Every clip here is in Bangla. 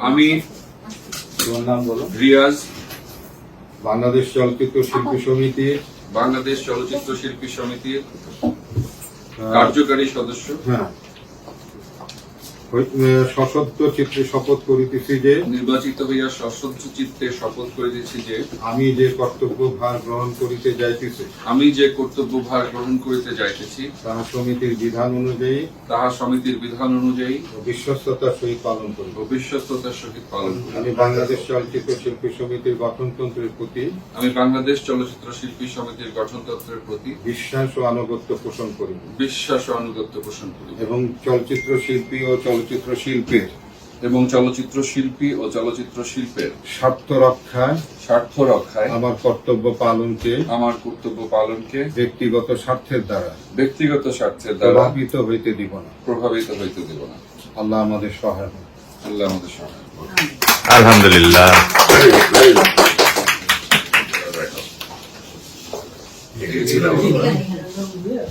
আমি তোমার নাম বলো। রিয়াজ। বাংলাদেশ চলচ্চিত্র শিল্পী সমিতি। বাংলাদেশ চলচ্চিত্র শিল্পী সমিতির কার্যকারী সদস্য। হ্যাঁ। সশস্ত্র চিত্রে শপথ করিতেছি যে নির্বাচিত হইয়া সশস্ত্র চিত্তে শপথ করিতেছি যে আমি যে কর্তব্য ভার গ্রহণ করিতে যাইতেছি আমি যে কর্তব্য ভার গ্রহণ করিতে যাইতেছি তাহা সমিতির বিধান অনুযায়ী তাহা সমিতির বিধান অনুযায়ী বিশ্বস্ততার সহিত পালন করিব ও বিশ্বস্ততার সহিত পালন করিব আমি বাংলাদেশ চলচ্চিত্র শিল্পী সমিতির গঠনতন্ত্রের প্রতি আমি বাংলাদেশ চলচ্চিত্র শিল্পী সমিতির গঠনতন্ত্রের প্রতি বিশ্বাস ও আনুগত্য পোষণ করি। বিশ্বাস ও আনুগত্য পোষণ করি। এবং চলচ্চিত্র শিল্পী ও চলচ্চিত্র শিল্পের এবং চলচ্চিত্র শিল্পী ও চলচ্চিত্র শিল্পের স্বার্থ রক্ষায় স্বার্থ রক্ষায় আমার কর্তব্য পালনকে আমার কর্তব্য পালনকে ব্যক্তিগত স্বার্থের দ্বারা ব্যক্তিগত স্বার্থের দ্বারা প্রভাবিত হইতে দিব না। প্রভাবিত হইতে দিব না। আল্লাহ আমাদের সহায় আল্লাহ আমাদের সহায়। আলহামদুলিল্লাহ তারিখটা দিয়ে তারিখ তারিখ দিতে দিন, তারিখ দিতে দিন। তারিখ, তারিখ, ভাই সাইড দিয়ে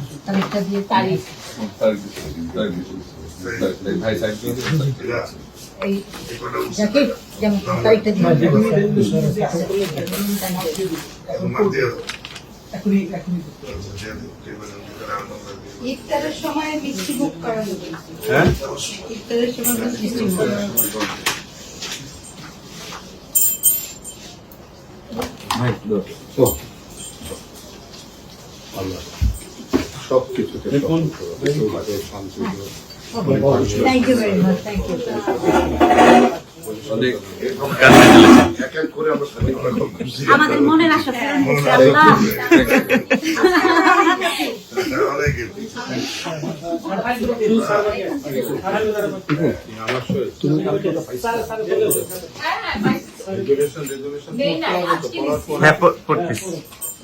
দিন, তারিখ দিয়ে দিন। এই যাকে যেমন তারিখটা দিয়ে ইফতারের সময় মিষ্টি বুক করা যাবে। হ্যাঁ? ইফতারের সময় মিষ্টি বুক করা যাবে। তো আল্লাহ। সব কিছুতে অনেক আমাদের মনের আশা পূরণ হয়েছে আল্লাহ। আমার সহিত রেজুলেশন রেজুলেশন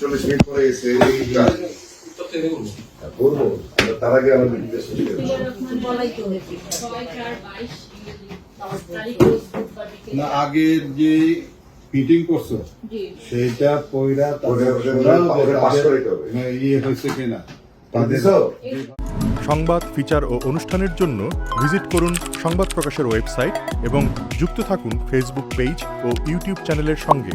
চল্লিশ মিনিট পরে এসে করব। তার আগে না আগের যে মিটিং করছ সেটা পয়রা। মানে ইয়ে হয়েছে কিনা সংবাদ ফিচার ও অনুষ্ঠানের জন্য ভিজিট করুন সংবাদ প্রকাশের ওয়েবসাইট এবং যুক্ত থাকুন ফেসবুক পেজ ও ইউটিউব চ্যানেলের সঙ্গে।